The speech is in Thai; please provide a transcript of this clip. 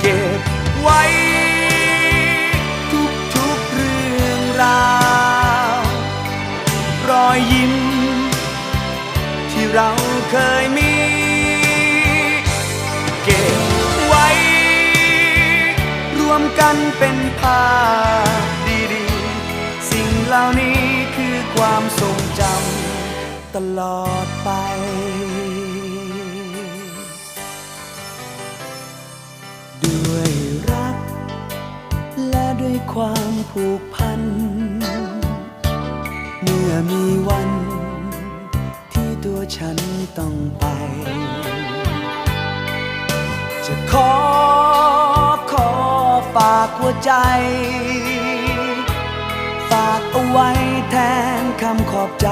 เก็บไว้ทุกทุกเรื่องราว รอยยิ้ม ที่เราเคยมี เก็บไว้ รวมกันเป็นภาพดีๆ สิ่งเหล่านี้คือความทรงจำตลอดไป ด้วยรัก และด้วยความผูกพัน เมื่อมีวัน ที่ตัวฉันต้องไป จะขอขอฝากหัวใจ ฝากเอาไว้แทนคำขอบใจ